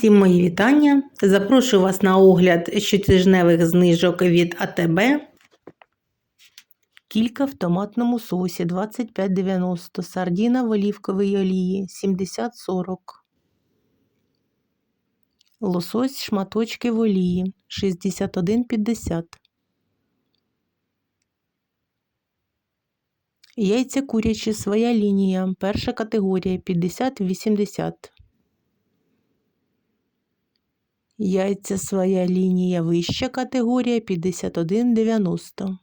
Всім мої вітання. Запрошую вас на огляд щотижневих знижок від АТБ. Кілька в томатному соусі 25,90, сардіна в олівковій олії 70,40. Лосось шматочки в олії 61,50. Яйця курячі своя лінія, перша категорія 50-80. Яйця своя лінія вища категорія 51,90.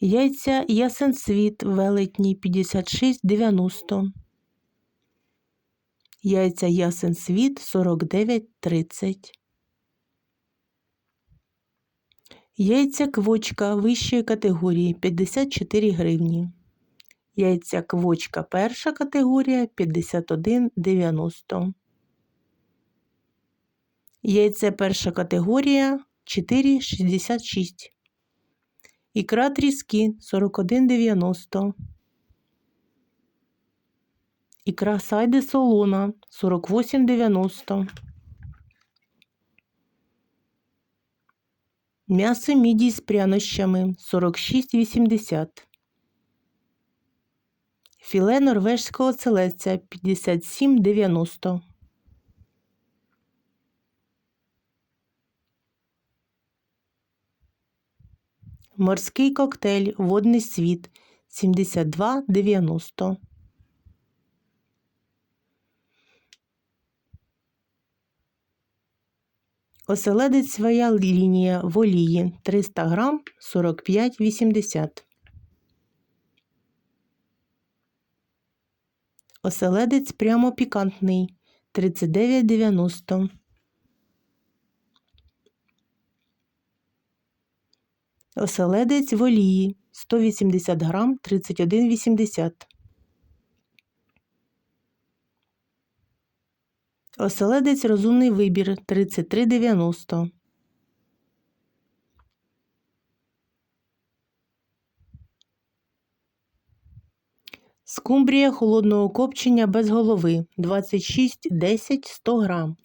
Яйця ясен світ велетні 56,90. Яйця ясен світ 49,30. Яйця квочка вищої категорії 54 гривні. Яйця квочка перша категорія 51,90. Яйце перша категорія 4,66. Ікра тріски 41,90. Ікра сайди солона 48,90. М'ясо мідій з прянощами 46,80. Філе норвежського целеця 57,90. Морський коктейль Водний світ 72,90. Оселедець своя лінія в олії 300 грам 45,80. Оселедець прямо пікантний 39,90. Оселедець в олії 180 грам 31,80. Оселедець розумний вибір 33,90. Скумбрія холодного копчення без голови 26,10 100 грам.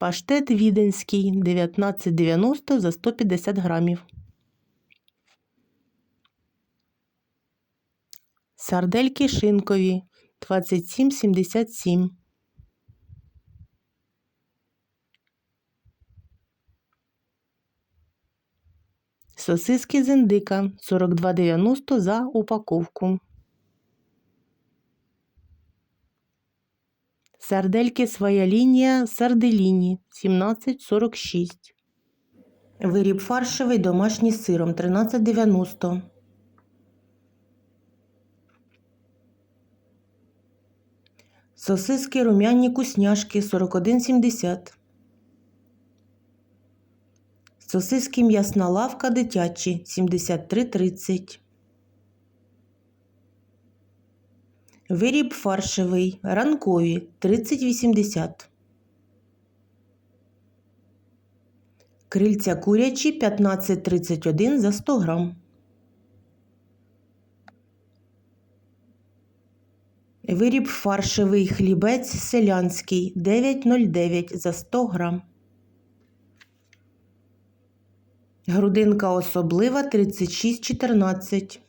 Паштет віденський 19,90 за 150 грамів. Сардельки шинкові 27,77. Сосиски з індика 42,90 за упаковку. Сардельки своя лінія сарделіні 17,46. Виріб фаршевий домашній з сиром 13,90. Сосиски рум'яні кусняшки 41,70. Сосиски м'ясна лавка дитячі 73,30. Виріб фаршевий ранкові 30,80. Крильця курячі 15,31 за 100 грам. Виріб фаршевий хлібець селянський 9,09 за 100 грам. Грудинка особлива 36,14.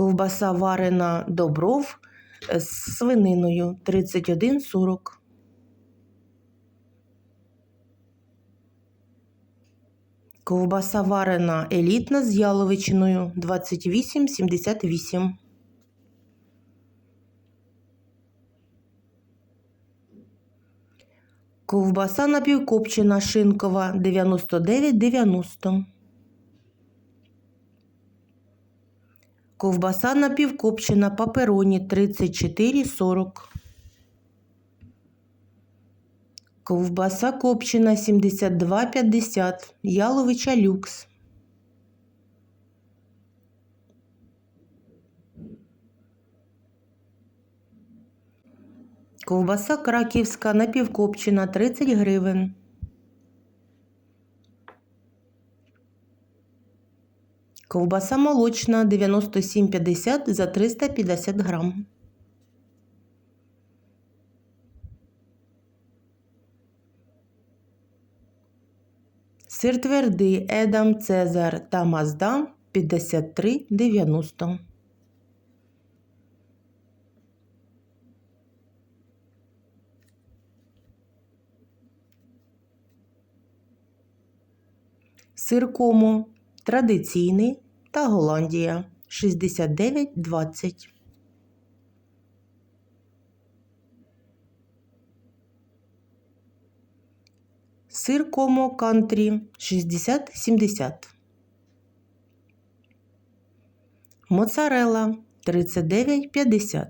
Ковбаса варена добров з свининою 31,40. Ковбаса варена елітна з яловичиною 28,78. Ковбаса напівкопчена шинкова 99,90. Ковбаса напівкопчена папероні 34,40. Ковбаса копчена 72,50. Яловича люкс. Ковбаса краківська напівкопчена 30 гривень. Ковбаса молочна 97,50 за 350 грам. Сир твердий Едам, Цезар та Мазда 53,90. Сир Комо традиційний та Голландія 69,20. Сир Комо Кантрі 60-70. Моцарелла 39,50.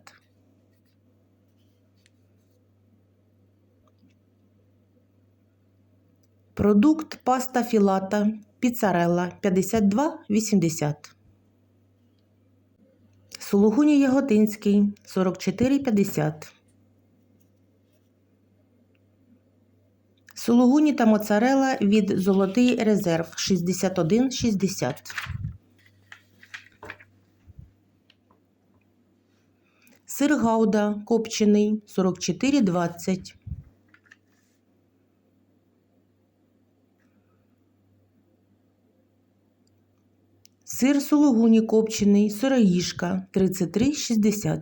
Продукт паста філата піцарелла 52,80. Сулугуні Яготинський 44,50. Сулугуні та моцарела від Золотий резерв 61,60. Сир Гауда копчений 44,20. Сир сулугуні копчений сироїжка 33,60.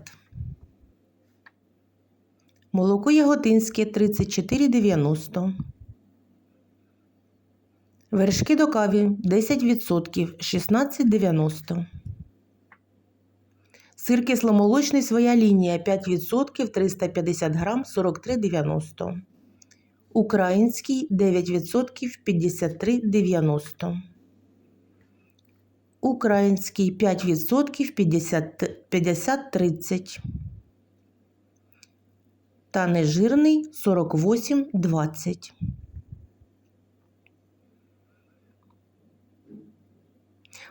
Молоко яготинське 34,90. Вершки до каві 10% 16,90. Сир кисломолочний своя лінія 5% 350 грам 43,90. Український 9% 53,90. Український 5% 50 30 та нежирний 48,20.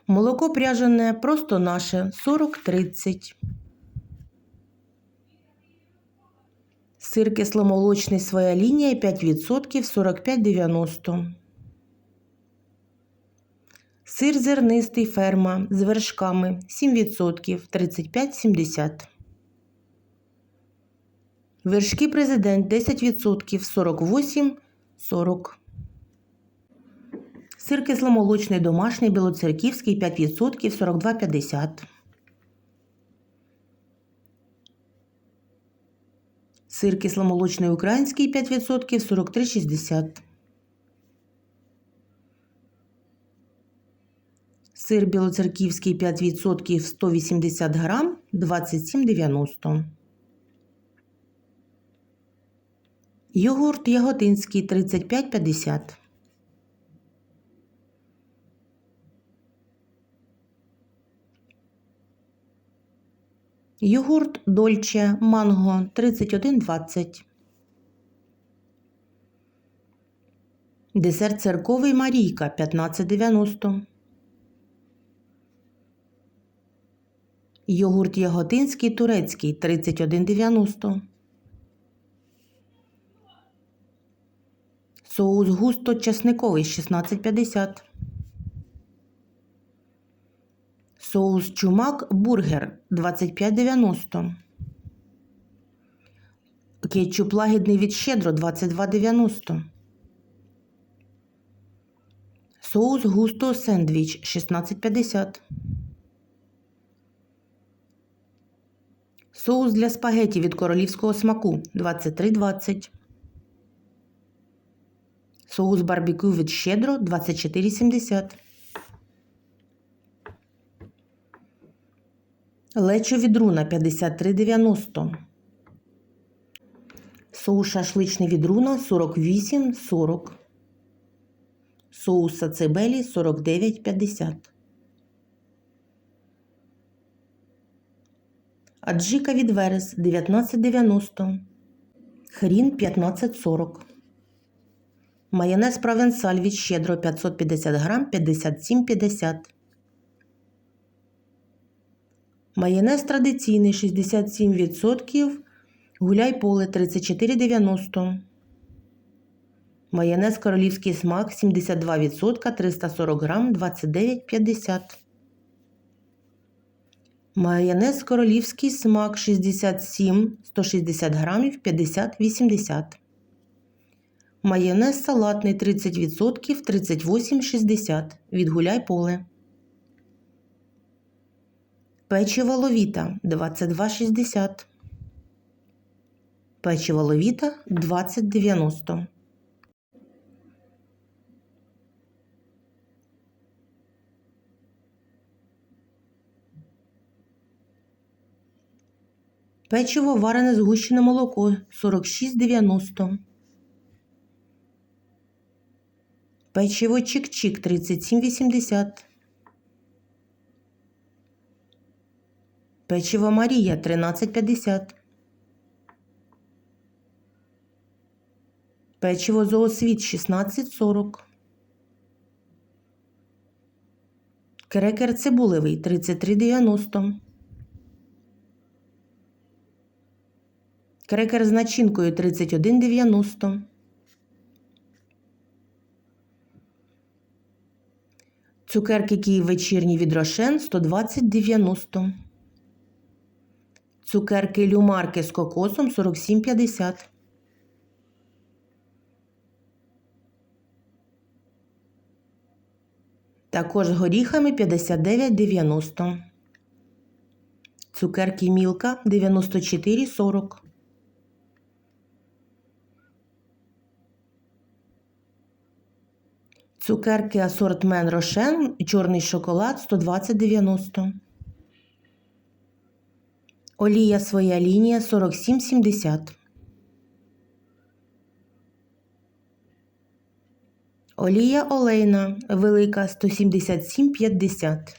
Молоко пряжене просто наше 40-30. Сир кисломолочний своя лінія 5% 45,90. Сир зернистий ферма з вершками 7% 35,70. Вершки президент 10% 48 40. Сир кисломолочний домашній білоцерківський 5% 42,50. Сир кисломолочний український 5% 43,60. Сир білоцерківський 5% 180 грам 27,90. Йогурт яготинський 35,50. Йогурт Дольче Манго 31,20. Десерт церковий Марійка 15,90. Йогурт яготинський турецький 31,90. Соус густо чесниковий 16,50. Соус чумак бургер 25,90. Кетчуп лагідний від щедро 22,90. Соус густо сендвіч 16,50. Соус для спагеті від королівського смаку 23,20. Соус барбекю від щедро 24,70. Лечо від руна 53,90. Соус шашличний від руна 48,40. Соус сацебелі 49,50. Аджика від верес 19,90. Хрін 15,40. Майонез провенсаль від щедро 550 грам 57,50. Майонез традиційний 67%. Гуляй поле 34,90. Майонез королівський смак 72%, 340 грам 29,50. Майонез королівський смак 67, 160 грамів 50,80. Майонез салатний 30%, 38,60 від гуляй поле. Печиво ловіта 22,60. Печиво ловіта 20,90. Печиво варене згущене молоко 46,90. Печиво чик-чик 37,80. Печиво Марія 13,50. Печиво Зоосвіт 16,40. Крекер цибулевий 33,90. Крекер з начинкою 31,90. Цукерки Київ вечірній від Рошен 120,90. Цукерки люмарки з кокосом 47,50. Також з горіхами 59,90. Цукерки Мілка 94,40. Цукерки асортмен Рошен чорний шоколад 120,90. Олія своя лінія 47,70. Олія олейна велика 177,50.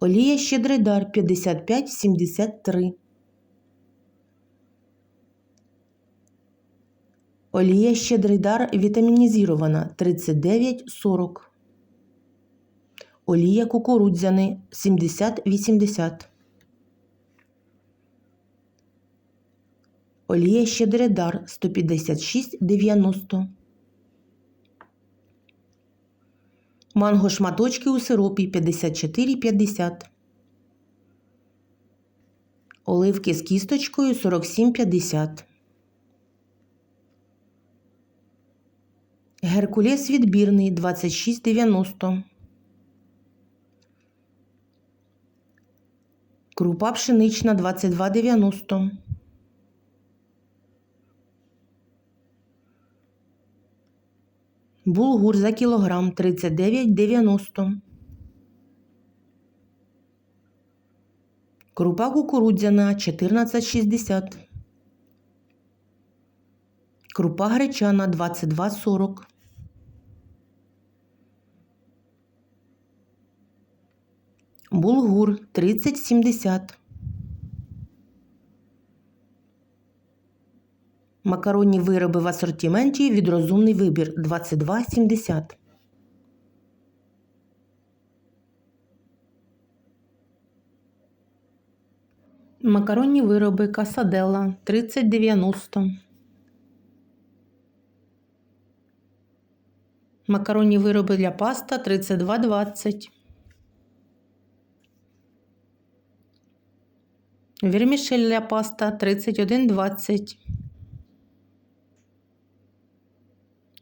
Олія щедрий дар 55,73. Олія щедрий дар вітамінізірована 39,40. Олія кукурудзяний 70,80. Олія щедрий дар 156,90. Манго шматочки у сиропі 54,50. Оливки з кісточкою 47,50. Геркулес відбірний 26,90. Крупа пшенична 22,90. Булгур за кілограм 39,90. Крупа кукурудзяна 14,60. Крупа гречана 22,40. Булгур 30,70. Макаронні вироби в асортименті від розумний вибір 22,70. Макаронні вироби Касаделла 30,90. Макаронні вироби для паста 32,20. Вірмішель для паста 31,20.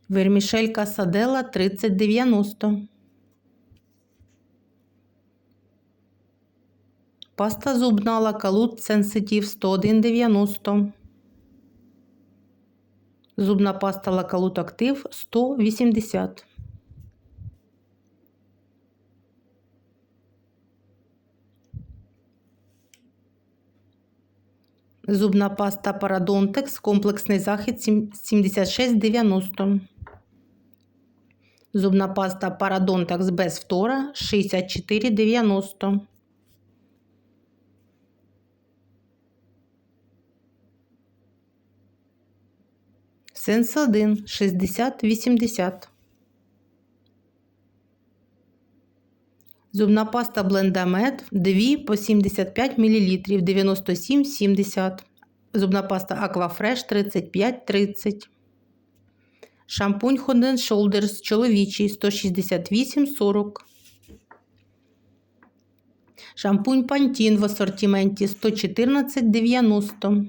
Вермішель Касаделла 3090. Паста зубна лакалут Сенситив 101,90. Зубна паста лакалут Актив 180. Зубна паста Парадонтекс комплексний захід 76,90. Зубна паста Парадонтекс без фтора 64,90. Сенс 1 60,80. Зубна паста Блендамед 2 по 75 мл 97,70. Зубна паста Aquafresh 35,30. Шампунь Head Shoulders чоловічий 168,40. Шампунь Pantene в асортименті 114,90.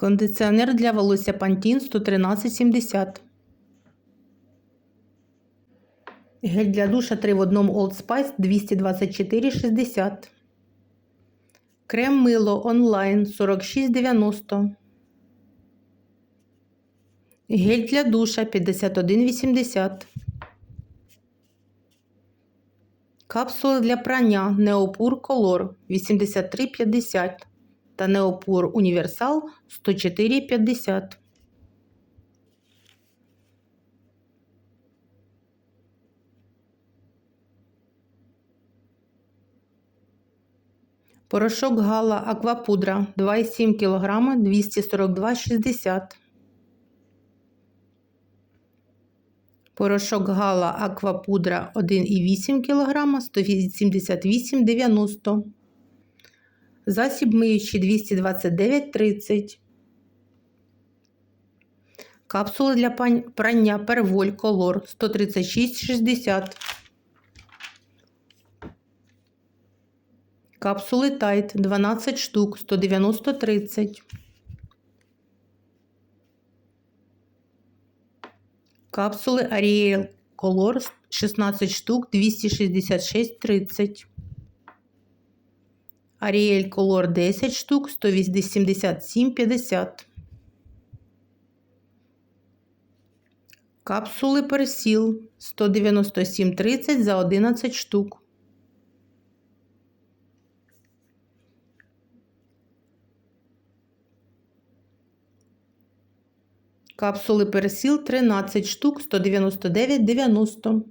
Кондиціонер для волосся Pantene 113,70. Гель для душа 3 в одному Old Spice 224,60. Крем мило онлайн 46,90. Гель для душа 51,80. Капсули для прання Неопур Color 83,50 та Неопур Універсал 104,50. Порошок Гала Аквапудра 2,7 кг 242,60. Порошок Гала Аквапудра 1,8 кг 188,90. Засіб миючий 229,30. Капсула для прання Перволь Колор 136,60. Капсули Тайт 12 штук 190,30. Капсули Ariel Color 16 штук 266,30. Ariel Color 10 штук 187,50. Капсули Персіл 197,30 за 11 штук. Капсули Персіл 13 штук 199,90.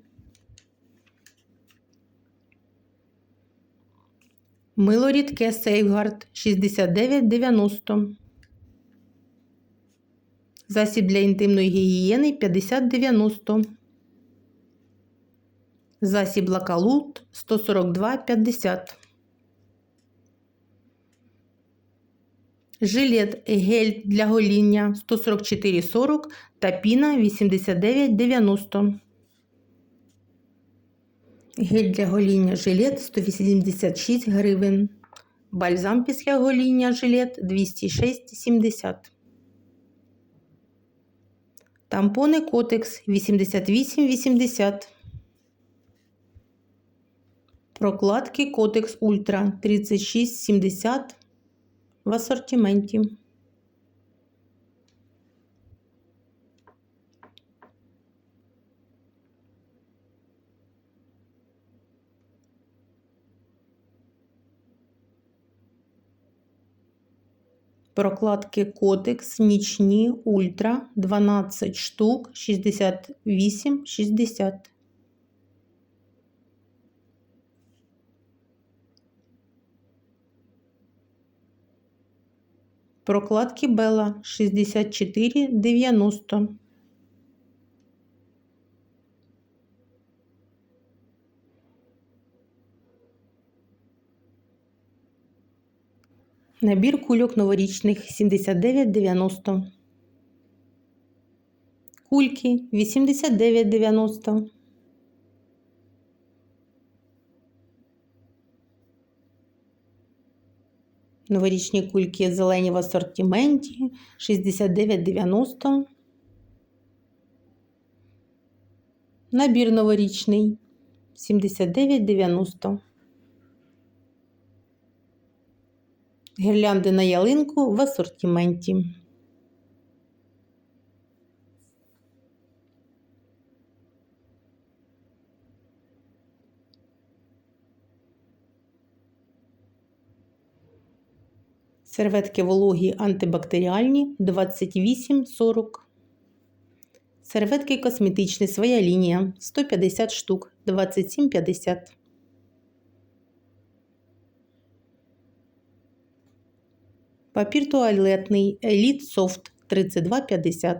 Мило рідке Сейфгард 69,90. Засіб для інтимної гігієни 50,90. Засіб Лакалут 142,50. Жилет гель для гоління 144,40 та піна 89,90. Гель для гоління жилет 186 гривень. Бальзам після гоління жилет 206,70. Тампони Котекс 88,80. Прокладки Котекс Ультра 36,70 в асортименті. Прокладки Котекс нічні Ультра 12 штук 68,60. Прокладки Бела 64,90. Набір кульок новорічних 79,90. Кульки 89,90. Новорічні кульки зелені в асортименті 69,90. Набір новорічний 79,90. Гірлянди на ялинку в асортименті. Серветки вологі антибактеріальні 28,40. Серветки косметичні своя лінія 150 штук 27,50. Папір туалетний Elite Soft 32,50.